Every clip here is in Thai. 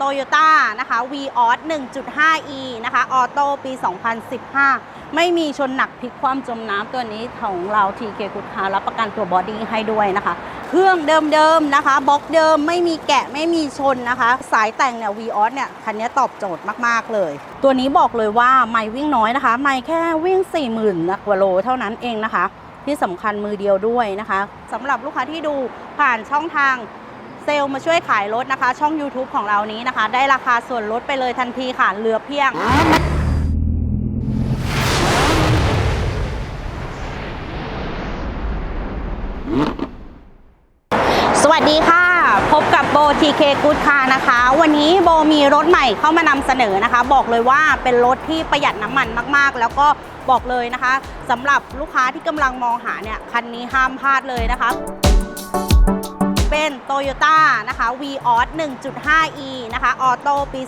Toyota นะคะ v o s 1.5e นะคะออโต้ปี 2015 ไม่มีชนหนักพลิกคว่ำจมน้ำตัวนี้ของเรา TK กุดคารับประกันตัวบอดี้ให้ด้วยนะคะ เครื่องเดิมๆนะคะบล็อกเดิมไม่มีแกะไม่มีชนนะคะ สายแต่งเนี่ย v o s เนี่ยคันนี้ตอบโจทย์มากๆเลย ตัวนี้บอกเลยว่าไม่วิ่งน้อยนะคะ ไม่แค่วิ่ง 40,000กว่าโลเท่านั้นเองนะคะ ที่สำคัญมือเดียวด้วยนะคะสำหรับลูกค้าที่ดูผ่านช่องทาง ซลล์มาช่วยขายรถนะคะ ช่อง YouTube ของเรานี้นะคะ ได้ราคาส่วนลดไปเลยทันทีค่ะเหลือเพียง สวัสดีค่ะ พบกับโบ TK Good Car นะคะ วันนี้โบมีรถใหม่เข้ามานำเสนอนะคะ บอกเลยว่าเป็นรถที่ประหยัดน้ำมันมากๆ แล้วก็บอกเลยนะคะสำหรับลูกค้าที่กำลังมองหาเนี่ยคันนี้ห้ามพลาดเลยนะคะ เป็น Toyota นะคะ v o s 1.5e นะคะออโต้ปี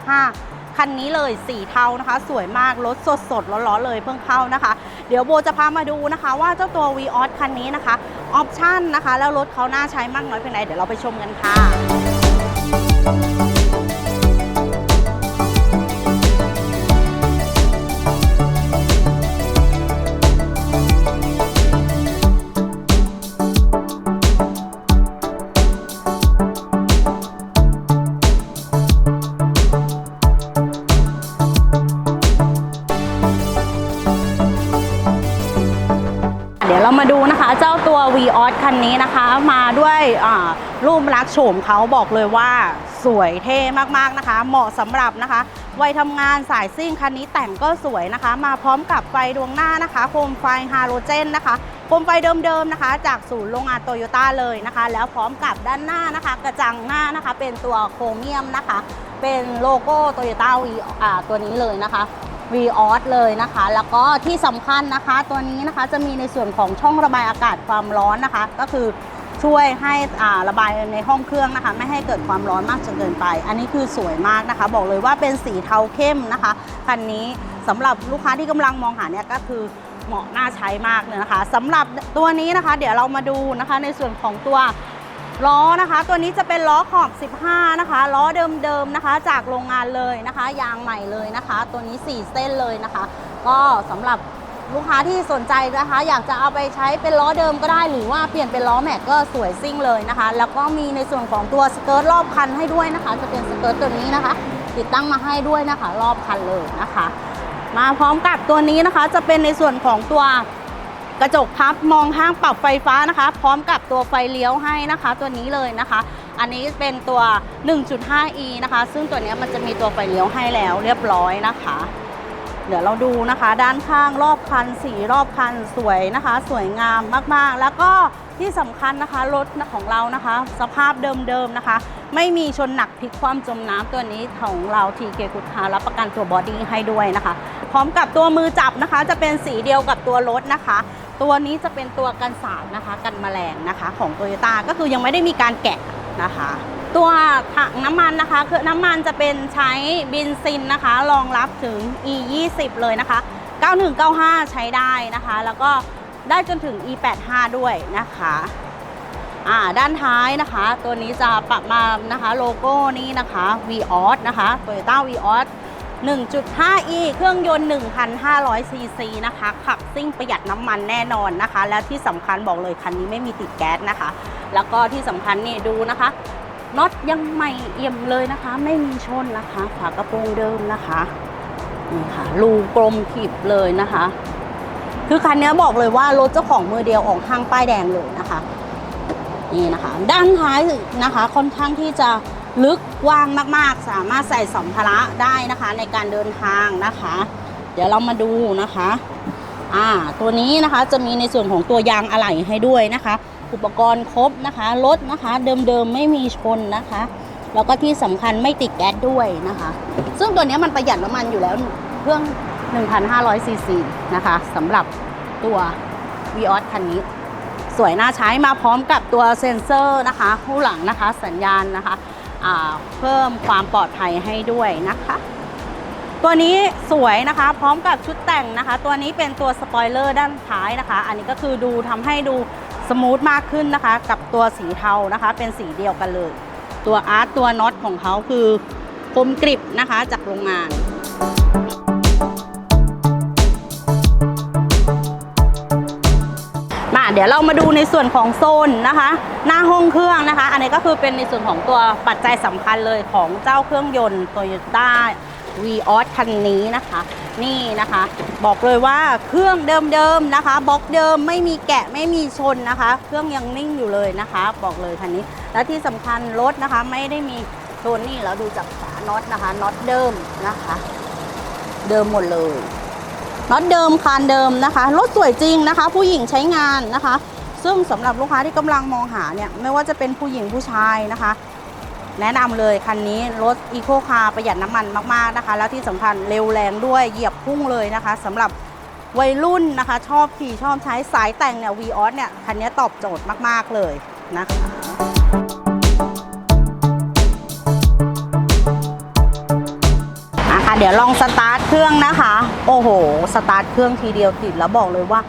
2015 คันนี้เลยสีเทานะคะ สวยมาก รถสดสดร้อนๆเลยเพิ่งเข้านะคะ เดี๋ยวโบจะพามาดูนะคะ ว่าเจ้าตัว v o s คันนี้นะคะ ออปชั่นนะคะ แล้วรถเขาน่าใช้มากน้อยเพียงไรเดี๋ยวเราไปชมกันค่ะ เจ้าตัว v ีออสคันนี้นะคะ มาด้วยรูปลักษณ์โฉมเขาบอกเลยว่าสวยเท่มากๆนะคะ เหมาะสำหรับนะคะวัยทำงานสายซิ่งคันนี้แต่งก็สวยนะคะ มาพร้อมกับไฟดวงหน้านะคะโคมไฟฮาโลเจนนะคะโคมไฟเดิมๆนะคะ จากศูนย์โรงงานโตโยต้าเลยนะคะ แล้วพร้อมกับด้านหน้านะคะ กระจังหน้านะคะ เป็นตัวโครเมียมนะคะ เป็นโลโก้โตโยต้าวีอ่าตัวนี้เลยนะคะ v ีออสเลยนะคะ แล้วก็ที่สำคัญนะคะ ตัวนี้นะคะจะมีในส่วนของช่องระบายอากาศความร้อนนะคะ ก็คือช่วยให้อ่าระบายในห้องเครื่องนะคะ ไม่ให้เกิดความร้อนมากจนเกินไป อันนี้คือสวยมากนะคะ บอกเลยว่าเป็นสีเทาเข้มนะคะคันนี้สำหรับลูกค้าที่กำลังมองหาเนี่ยก็คือเหมาะน่าใช้มากเลยนะคะสำหรับตัวนี้นะคะ เดี๋ยวเรามาดูนะคะในส่วนของตัว ล้อนะคะ ตัวนี้จะเป็นล้อขอบ 15 นะคะ ล้อเดิมๆนะคะ จากโรงงานเลยนะคะ ยางใหม่เลยนะคะ ตัวนี้ 4 เส้นเลยนะคะ ก็สำหรับลูกค้าที่สนใจนะคะ อยากจะเอาไปใช้เป็นล้อเดิมก็ได้หรือว่าเปลี่ยนเป็นล้อแม็กก็สวยซิ่งเลยนะคะ แล้วก็มีในส่วนของตัวสเกิร์ตรอบคันให้ด้วยนะคะ จะเป็นสเกิร์ตตัวนี้นะคะ ติดตั้งมาให้ด้วยนะคะ รอบคันเลยนะคะ มาพร้อมกับตัวนี้นะคะ จะเป็นในส่วนของตัว กระจกพับมองห้างปรับไฟฟ้านะคะ พร้อมกับตัวไฟเลี้ยวให้นะคะ ตัวนี้เลยนะคะ อันนี้เป็นตัว 1.5e นะคะ ซึ่งตัวนี้มันจะมีตัวไฟเลี้ยวให้แล้วเรียบร้อยนะคะ เดี๋ยวเราดูนะคะ ด้านข้างรอบคันสีรอบคันสวยนะคะ สวยงามมากๆ แล้วก็ที่สำคัญนะคะรถของเรานะคะ สภาพเดิมๆนะคะ ไม่มีชนหนักพลิกคว่ำจมน้ำตัวนี้ของเราทีเกกุดคารับประกันตัวบอดี้ให้ด้วยนะคะ พร้อมกับตัวมือจับนะคะ จะเป็นสีเดียวกับตัวรถนะคะ ตัวนี้จะเป็นตัวกันสาดนะคะ กันแมลงนะคะของโตโยต้าก็คือยังไม่ได้มีการแกะนะคะ ตัวถังน้ำมันนะคะ คือน้ำมันจะเป็นใช้เบนซินนะคะ รองรับถึง e 2 0เลยนะคะ 9195 ใช้ได้นะคะ แล้วก็ได้จนถึง e 8 5ด้วยนะคะอ่าด้านท้ายนะคะ ตัวนี้จะปรับมานะคะโลโก้นี้นะคะ v ีออสนะคะ Toyota v ีออส 1.5e เครื่องยนต์ 1,500 ซีซีนะคะ ขับซิ่งประหยัดน้ำมันแน่นอนนะคะ แล้วที่สำคัญบอกเลยคันนี้ไม่มีติดแก๊สนะคะ แล้วก็ที่สำคัญนี่ดูนะคะน็อตยังใหม่เอี่ยมเลยนะคะ ไม่มีชนนะคะ ฝากระโปรงเดิมนะคะนี่ค่ะรูกลมขีบเลยนะคะ คือคันนี้บอกเลยว่ารถเจ้าของมือเดียวออกห้างป้ายแดงเลยนะคะ นี่นะคะ ด้านท้ายนะคะค่อนข้างที่จะ ลึกกว้างมากๆ สามารถใส่สัมภาระได้นะคะในการเดินทางนะคะ เดี๋ยวเรามาดูนะคะอ่าตัวนี้นะคะจะมีในส่วนของตัวยางอะไหล่ให้ด้วยนะคะ อุปกรณ์ครบนะคะรถนะคะเดิมๆไม่มีชนนะคะแล้วก็ที่สำคัญไม่ติดแก๊สด้วยนะคะ ซึ่งตัวนี้มันประหยัดน้ำมันอยู่แล้วเครื่อง 1,500ซีซีนะคะสำหรับตัว v ีออสคันนี้ สวยน่าใช้มาพร้อมกับตัวเซ็นเซอร์นะคะผู้หลังนะคะ สัญญาณนะคะ เพิ่มความปลอดภัยให้ด้วยนะคะ ตัวนี้สวยนะคะ พร้อมกับชุดแต่งนะคะ ตัวนี้เป็นตัวสปอยเลอร์ด้านท้ายนะคะ อันนี้ก็คือดูทำให้ดูสมูทมากขึ้นนะคะ กับตัวสีเทานะคะ เป็นสีเดียวกันเลย ตัวอาร์ตตัวน็อตของเขาคือคมกริบนะคะจากโรงงาน เดี๋ยวเรามาดูในส่วนของโซนนะคะ หน้าห้องเครื่องนะคะ อันนี้ก็คือเป็นในส่วนของตัวปัจจัยสำคัญเลยของเจ้าเครื่องยนต์ Toyota v ีออสคันนี้นะคะ นี่นะคะ บอกเลยว่าเครื่องเดิมๆนะคะบล็อกเดิมไม่มีแกะไม่มีชนนะคะ เครื่องยังนิ่งอยู่เลยนะคะ บอกเลยคันนี้ และที่สำคัญรถนะคะไม่ได้มีโซนนี่เราดูจากฝาน็อตนะคะน็อตเดิมนะคะ เดิมหมดเลย น็อตเดิมคานเดิมนะคะรถสวยจริงนะคะ ผู้หญิงใช้งานนะคะ ซึ่งสำหรับลูกค้าที่กำลังมองหาเนี่ยไม่ว่าจะเป็นผู้หญิงผู้ชายนะคะ แนะนำเลยคันนี้รถอีโคคาร์ประหยัดน้ำมันมากๆนะคะ แล้วที่สำคัญเร็วแรงด้วยเหยียบพุ่งเลยนะคะสำหรับวัยรุ่นนะคะ ชอบขี่ชอบใช้สายแต่งเนี่ยวีออสเนี่ยคันนี้ตอบโจทย์มากๆเลยนะคะเดี๋ยวลองสตาร์ เครื่องนะคะ โอ้โห สตาร์ทเครื่องทีเดียวติดแล้วบอกเลยว่า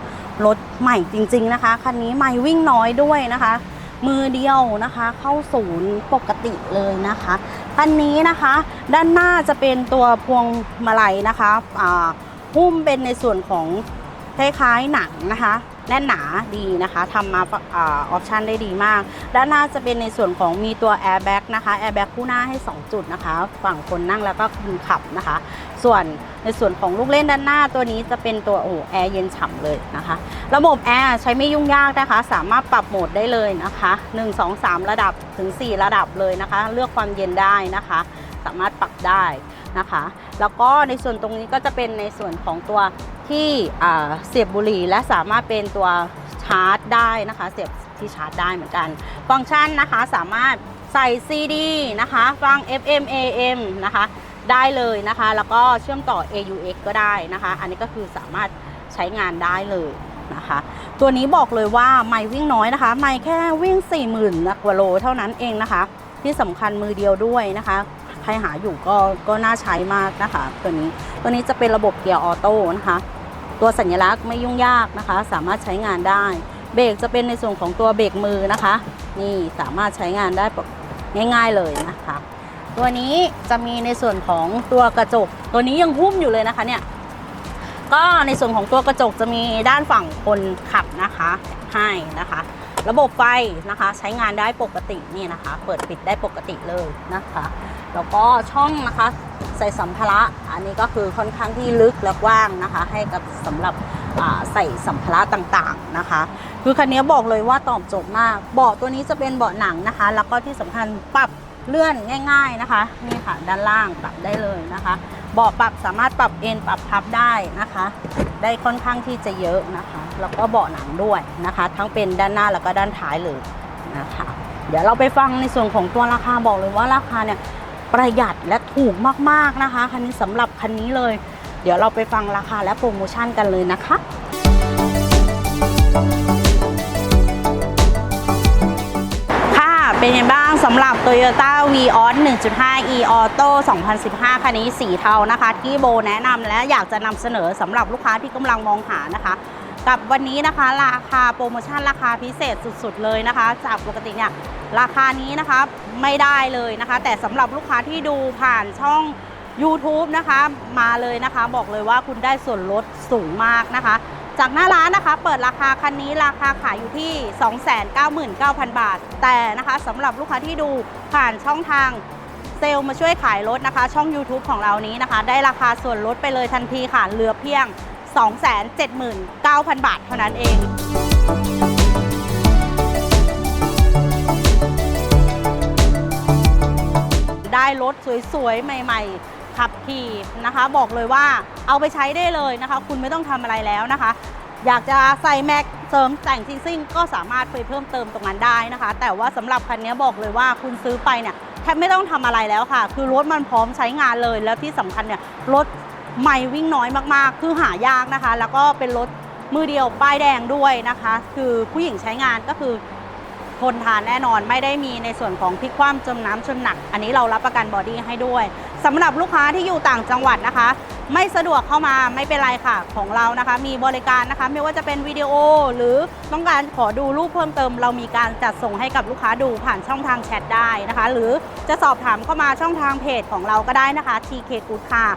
รถใหม่จริง ๆนะคะ คันนี้ไม่วิ่งน้อยด้วยนะคะ มือเดียวนะคะ เข้าศูนย์ปกติเลยนะคะคันนี้นะคะ ด้านหน้าจะเป็นตัวพวงมาลัยนะคะอ่าหุ้มเป็นในส่วนของคล้ายๆหนังนะคะแน่นหนาดีนะคะทำมาออปชันได้ดีมาก ด้านหน้าจะเป็นในส่วนของมีตัวแอร์แบ็กนะคะแอร์แบ็กคู่หน้าให้ 2 จุดนะคะ ฝั่งคนนั่งแล้วก็คนขับนะคะ ส่วนในส่วนของลูกเล่นด้านหน้าตัวนี้จะเป็นตัวโอ้แอร์เย็นฉ่ำเลยนะคะ ระบบแอร์ใช้ไม่ยุ่งยากนะคะ สามารถปรับโหมดได้เลยนะคะ 1 2 3 ระดับถึง 4 ระดับเลยนะคะ เลือกความเย็นได้นะคะ สามารถปรับได้นะคะ แล้วก็ในส่วนตรงนี้ก็จะเป็นในส่วนของตัวที่เสียบบุหรี่และสามารถเป็นตัวชาร์จได้นะคะ เสียบที่ชาร์จได้เหมือนกัน ฟังก์ชันนะคะสามารถใส่ CD นะคะ ฟัง FM AM นะคะ ได้เลยนะคะ แล้วก็เชื่อมต่อ AUX ก็ได้นะคะ อันนี้ก็คือสามารถใช้งานได้เลยนะคะ ตัวนี้บอกเลยว่าไม่วิ่งน้อยนะคะ ไม่แค่วิ่ง 40,000กว่าโลเท่านั้นเองนะคะ ที่สำคัญมือเดียวด้วยนะคะ ใครหาอยู่ก็ก็น่าใช้มากนะคะ ตัวนี้ตัวนี้จะเป็นระบบเกียร์ออโต้นะคะ ตัวสัญลักษณ์ไม่ยุ่งยากนะคะ สามารถใช้งานได้ เบรกจะเป็นในส่วนของตัวเบรกมือนะคะ นี่สามารถใช้งานได้ง่าย ๆเลยนะคะ ตัวนี้จะมีในส่วนของตัวกระจก ตัวนี้ยังหุ้มอยู่เลยนะคะเนี่ยก็ในส่วนของตัวกระจกจะมีด้านฝั่งคนขับนะคะให้นะคะ ระบบไฟนะคะใช้งานได้ปกตินี่นะคะ เปิดปิดได้ปกติเลยนะคะแล้วก็ช่องนะคะใส่สัมภาระอันนี้ก็คือค่อนข้างที่ลึกและกว้างนะคะ ให้กับสำหรับใส่สัมภาระต่างๆนะคะ คือคันนี้บอกเลยว่าตอบโจทย์มากเบาะตัวนี้จะเป็นเบาะหนังนะคะ แล้วก็ที่สำคัญปรับ เลื่อนง่าย ๆนะคะนี่ค่ะด้านล่างปรับได้เลยนะคะเบาะปรับสามารถปรับเอนปรับพับได้นะคะ ได้ค่อนข้างที่จะเยอะนะคะแล้วก็เบาะหนังด้วยนะคะ ทั้งเป็นด้านหน้าแล้วก็ด้านท้ายเลยนะคะ เดี๋ยวเราไปฟังในส่วนของตัวราคาบอกเลยว่าราคาเนี่ยประหยัดและถูกมากๆนะคะคันนี้สำหรับคันนี้เลย เดี๋ยวเราไปฟังราคาและโปรโมชั่นกันเลยนะคะค่ะเป็นยังไงบ้าง สำหรับ Toyota v ีออส1.5 e Auto 2015 คันนี้สีเทานะคะ ที่โบแนะนำและอยากจะนำเสนอสำหรับลูกค้าที่กำลังมองหานะคะ กับวันนี้นะคะราคาโปรโมชั่นราคาพิเศษสุดๆเลยนะคะ จากปกติเนี่ยราคานี้นะคะไม่ได้เลยนะคะ แต่สำหรับลูกค้าที่ดูผ่านช่อง YouTube นะคะ มาเลยนะคะ บอกเลยว่าคุณได้ส่วนลดสูงมากนะคะ จากหน้าร้านนะคะเปิดราคาคันนี้ราคาขายอยู่ที่ 299,000 บาท แต่นะคะสำหรับลูกค้าที่ดูผ่านช่องทางเซลล์มาช่วยขายรถนะคะ ช่อง YouTube ของเรานี้นะคะ ได้ราคาส่วนลดไปเลยทันทีค่ะเหลือเพียง 279,000 บาทเท่านั้นเองได้รถสวยๆ ใหม่ ๆ ขับขี่นะคะ บอกเลยว่าเอาไปใช้ได้เลยนะคะ คุณไม่ต้องทำอะไรแล้วนะคะ อยากจะใส่แม็กเสริมแต่งซิ่งซิ่งก็สามารถไปเพิ่มเติมตรงนั้นได้นะคะ แต่ว่าสำหรับคันนี้บอกเลยว่าคุณซื้อไปเนี่ยแทบไม่ต้องทำอะไรแล้วค่ะ คือรถมันพร้อมใช้งานเลยแล้วที่สำคัญเนี่ยรถใหม่วิ่งน้อยมากๆ คือหายากนะคะ แล้วก็เป็นรถมือเดียวป้ายแดงด้วยนะคะ คือผู้หญิงใช้งานก็คือทนทานแน่นอนไม่ได้มีในส่วนของพลิกคว่ำจมน้ำจมหนัก อันนี้เรารับประกันบอดี้ให้ด้วย สำหรับลูกค้าที่อยู่ต่างจังหวัดนะคะ ไม่สะดวกเข้ามาไม่เป็นไรค่ะของเรานะคะ มีบริการนะคะ ไม่ว่าจะเป็นวิดีโอ หรือต้องการขอดูรูปเพิ่มเติม เรามีการจัดส่งให้กับลูกค้าดูผ่านช่องทางแชทได้นะคะ หรือจะสอบถามเข้ามาช่องทางเพจของเราก็ได้นะคะ TK Good ค่ะ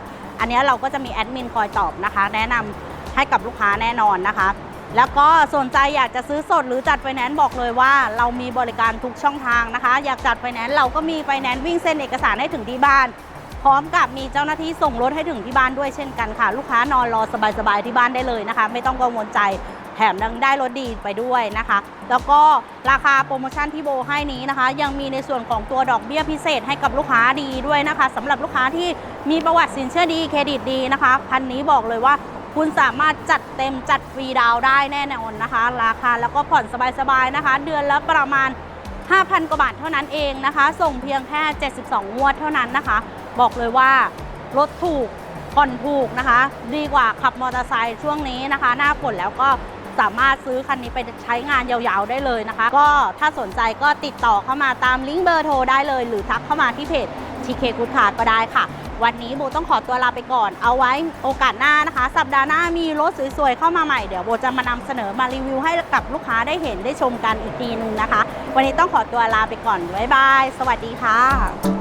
อันนี้เราก็จะมีแอดมินคอยตอบนะคะ แนะนำให้กับลูกค้าแน่นอนนะคะแล้วก็สนใจอยากจะซื้อสดหรือจัดไฟแนนซ์บอกเลยว่า เรามีบริการทุกช่องทางนะคะ อยากจัดไฟแนนซ์เราก็มีไฟแนนซ์วิ่งเส้นเอกสารให้ถึงที่บ้าน ร้อมกับมีเจ้าหน้าที่ส่งรถให้ถึงที่บ้านด้วยเช่นกันค่ะ ลูกค้านอนรอสบายๆที่บ้านได้เลยนะคะ ไม่ต้องกังวลใจแถมยังได้รถดีไปด้วยนะคะ แล้วก็ราคาโปรโมชั่นที่โบให้นี้นะคะ ยังมีในส่วนของตัวดอกเบี้ยพิเศษให้กับลูกค้าดีด้วยนะคะสำหรับลูกค้าที่มีประวัติสินเชื่อดีเครดิตดีนะคะคันนี้บอกเลยว่าคุณสามารถจัดเต็มจัดฟรีดาวได้แน่นอนนะคะ ราคาแล้วก็ผ่อนสบายๆนะคะ เดือนละประมาณ 5,000 กว่าบาทเท่านั้นเองนะคะ ส่งเพียงแค่ 72 งวดเท่านั้นนะคะ บอกเลยว่ารถถูกผ่อนถูกนะคะ ดีกว่าขับมอเตอร์ไซค์ช่วงนี้นะคะ หน้าฝนแล้วก็สามารถซื้อคันนี้ไปใช้งานยาวๆได้เลยนะคะ ก็ถ้าสนใจก็ติดต่อเข้ามาตามลิงก์เบอร์โทรได้เลย หรือทักเข้ามาที่เพจ TK Good Car ก็ได้ค่ะ วันนี้โบต้องขอตัวลาไปก่อน เอาไว้โอกาสหน้านะคะ สัปดาห์หน้ามีรถสวยๆ เข้ามาใหม่ เดี๋ยวโบจะมานำเสนอมารีวิวให้กับลูกค้าได้เห็นได้ชมกันอีกทีนึงนะคะ วันนี้ต้องขอตัวลาไปก่อน บ๊ายบาย สวัสดีค่ะ